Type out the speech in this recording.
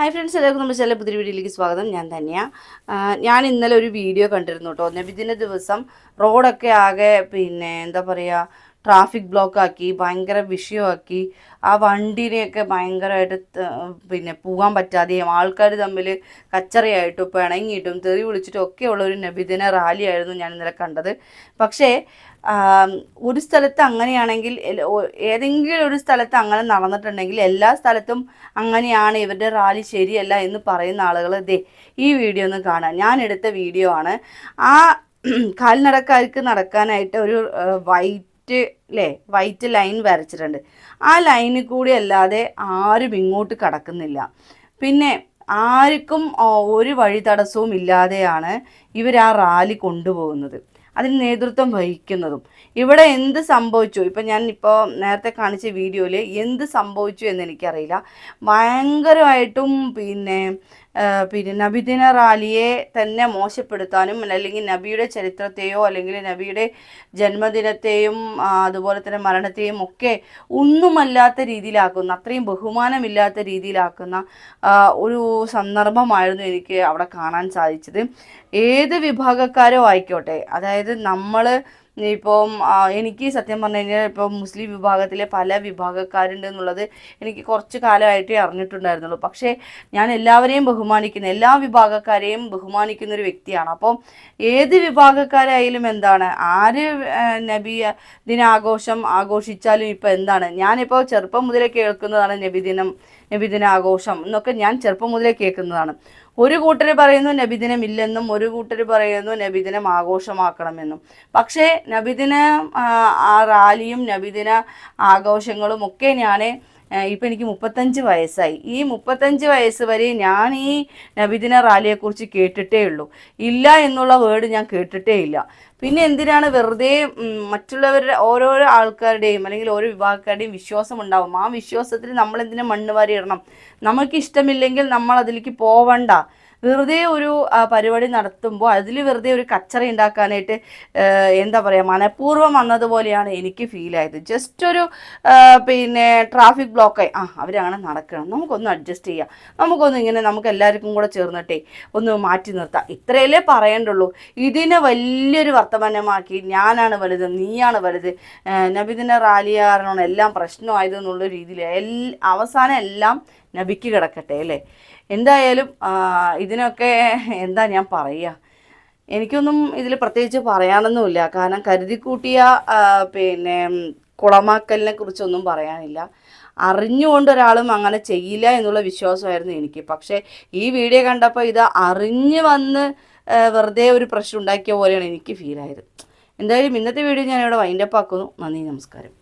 Hi friends എല്ലാവർക്കും നമ്മുടെ ചില പുതിയ വീഡിയോയിലേക്ക് സ്വാഗതം. ഞാൻ തന്നെയാണ് ഞാൻ ഇന്നലെ ഒരു വീഡിയോ കണ്ടിരുന്നു കേട്ടോ. നബിദിന ദിവസം റോഡൊക്കെ ആകെ പിന്നെ എന്താ പറയുക ട്രാഫിക് ബ്ലോക്ക് ആക്കി ഭയങ്കര വിഷയമാക്കി ആ വണ്ടിനെയൊക്കെ ഭയങ്കരമായിട്ട് പിന്നെ പോകാൻ പറ്റാതെയും ആൾക്കാർ തമ്മിൽ കച്ചറയായിട്ടും പിണങ്ങിയിട്ടും തെറി വിളിച്ചിട്ടും ഒക്കെ ഉള്ള ഒരു നബിദിന റാലിയായിരുന്നു ഞാൻ ഇന്നലെ കണ്ടത്. പക്ഷേ ഒരു സ്ഥലത്ത് അങ്ങനെയാണെങ്കിൽ ഏതെങ്കിലും ഒരു സ്ഥലത്ത് അങ്ങനെ നടന്നിട്ടുണ്ടെങ്കിൽ എല്ലാ സ്ഥലത്തും അങ്ങനെയാണ് ഇവരുടെ റാലി ശരിയല്ല എന്ന് പറയുന്ന ആളുകൾ ദേ ഈ വീഡിയോ ഒന്ന് കാണാം ഞാൻ എടുത്ത വീഡിയോ ആണ്. ആ കാൽനടക്കാർക്ക് നടക്കാനായിട്ട് ഒരു വൈറ്റ് അല്ലേ വൈറ്റ് ലൈൻ വരച്ചിട്ടുണ്ട്. ആ ലൈനിൽ കൂടി അല്ലാതെ ആരും ഇങ്ങോട്ട് കടക്കുന്നില്ല. പിന്നെ ആർക്കും ഒരു വഴി തടസ്സവും ഇല്ലാതെയാണ് ഇവർ ആ റാലി കൊണ്ടുപോകുന്നത്. അതിന് നേതൃത്വം വഹിക്കുന്നതും. ഇവിടെ എന്ത് സംഭവിച്ചു? ഇപ്പം ഞാൻ ഇപ്പോൾ നേരത്തെ കാണിച്ച വീഡിയോയിൽ എന്ത് സംഭവിച്ചു എന്ന് എനിക്കറിയില്ല. ഭയങ്കരമായിട്ടും പിന്നെ പിന്നെ നബിദിന റാലിയെ തന്നെ മോശപ്പെടുത്താനും അല്ലെങ്കിൽ നബിയുടെ ചരിത്രത്തെയോ അല്ലെങ്കിൽ നബിയുടെ ജന്മദിനത്തെയും അതുപോലെ തന്നെ മരണത്തെയും ഒക്കെ ഒന്നുമല്ലാത്ത രീതിയിലാക്കുന്ന അത്രയും ബഹുമാനമില്ലാത്ത രീതിയിലാക്കുന്ന ഒരു സന്ദർഭമായിരുന്നു എനിക്ക് അവിടെ കാണാൻ സാധിച്ചത്. ഏത് വിഭാഗക്കാരോ ആയിക്കോട്ടെ അതായത് നമ്മൾ ഇപ്പം എനിക്ക് സത്യം പറഞ്ഞു കഴിഞ്ഞാൽ ഇപ്പം മുസ്ലിം വിഭാഗത്തിലെ പല വിഭാഗക്കാരുണ്ട് എന്നുള്ളത് എനിക്ക് കുറച്ച് കാലമായിട്ടേ അറിഞ്ഞിട്ടുണ്ടായിരുന്നുള്ളൂ. പക്ഷേ ഞാൻ എല്ലാവരെയും ബഹുമാനിക്കുന്ന എല്ലാ വിഭാഗക്കാരെയും ബഹുമാനിക്കുന്ന ഒരു വ്യക്തിയാണ്. അപ്പം ഏത് വിഭാഗക്കാരായാലും എന്താണ്? ആര് നബി ദിനാഘോഷം ആഘോഷിച്ചാലും ഇപ്പം എന്താണ്? ഞാനിപ്പോൾ ചെറുപ്പം മുതലേ കേൾക്കുന്നതാണ് നബിദിനം നബിദിനാഘോഷം എന്നൊക്കെ ഞാൻ ചെറുപ്പം മുതലേ കേൾക്കുന്നതാണ്. ഒരു കൂട്ടർ പറയുന്നു നബിദിനം ഇല്ലെന്നും ഒരു കൂട്ടർ പറയുന്നു നബിദിനം ആഘോഷമാക്കണമെന്നും. പക്ഷേ നബിദിന റാലിയും നബിദിന ആഘോഷങ്ങളും ഒക്കെ ഞാൻ ഇപ്പം എനിക്ക് മുപ്പത്തഞ്ച് വയസ്സായി. ഈ മുപ്പത്തഞ്ച് വയസ്സ് വരെ ഞാൻ ഈ നബിദിന റാലിയെക്കുറിച്ച് കേട്ടിട്ടേ ഉള്ളൂ. ഇല്ല എന്നുള്ള വേർഡ് ഞാൻ കേട്ടിട്ടേ ഇല്ല. പിന്നെ എന്തിനാണ് വെറുതെ മറ്റുള്ളവരുടെ ഓരോരോ ആൾക്കാരുടെയും അല്ലെങ്കിൽ ഓരോ വിഭാഗക്കാരുടെയും വിശ്വാസം ഉണ്ടാവും? ആ വിശ്വാസത്തിൽ നമ്മൾ മണ്ണ് വാരി ഇടണം നമുക്ക് ഇഷ്ടമില്ലെങ്കിൽ നമ്മൾ അതിലേക്ക് പോവണ്ട. വെറുതെ ഒരു പരിപാടി നടത്തുമ്പോൾ അതിൽ വെറുതെ ഒരു കച്ചറ ഉണ്ടാക്കാനായിട്ട് എന്താ പറയുക മനഃപൂർവം വന്നതുപോലെയാണ് എനിക്ക് ഫീൽ ആയത്. ജസ്റ്റ് ഒരു പിന്നെ ട്രാഫിക് ബ്ലോക്കായി ആ അവരങ്ങനെ നടക്കണം. നമുക്കൊന്ന് അഡ്ജസ്റ്റ് ചെയ്യാം. നമുക്കൊന്ന് ഇങ്ങനെ നമുക്ക് എല്ലാവർക്കും കൂടെ ചേർന്നിട്ടേ ഒന്ന് മാറ്റി നിർത്താം. ഇത്രയല്ലേ പറയേണ്ടുള്ളൂ. ഇതിനെ വലിയൊരു വർത്തമാനമാക്കി ഞാനാണ് വലുത് നീയാണ് വലുത് നബിദിന റാലി എല്ലാം പ്രശ്നമായത് എന്നുള്ള രീതിയിൽ അവസാനം എല്ലാം നബിക്ക് കിടക്കട്ടെ അല്ലേ? എന്തായാലും ഇതിനൊക്കെ എന്താ ഞാൻ പറയുക എനിക്കൊന്നും ഇതിൽ പ്രത്യേകിച്ച് പറയാനൊന്നുമില്ല. കാരണം കരുതിക്കൂട്ടിയ പിന്നെ കുളമാക്കലിനെ കുറിച്ചൊന്നും പറയാനില്ല. അറിഞ്ഞുകൊണ്ട് ഒരാളും അങ്ങനെ ചെയ്യില്ല എന്നുള്ള വിശ്വാസമായിരുന്നു എനിക്ക്. പക്ഷേ ഈ വീഡിയോ കണ്ടപ്പോൾ ഇത് അറിഞ്ഞ് വന്ന് വെറുതെ ഒരു പ്രശ്നം ഉണ്ടാക്കിയ പോലെയാണ് എനിക്ക് ഫീലായത് എന്തായാലും ഇന്നത്തെ വീഡിയോ ഞാനിവിടെ വൈൻഡപ്പ് ആക്കുന്നു. നന്ദി നമസ്കാരം.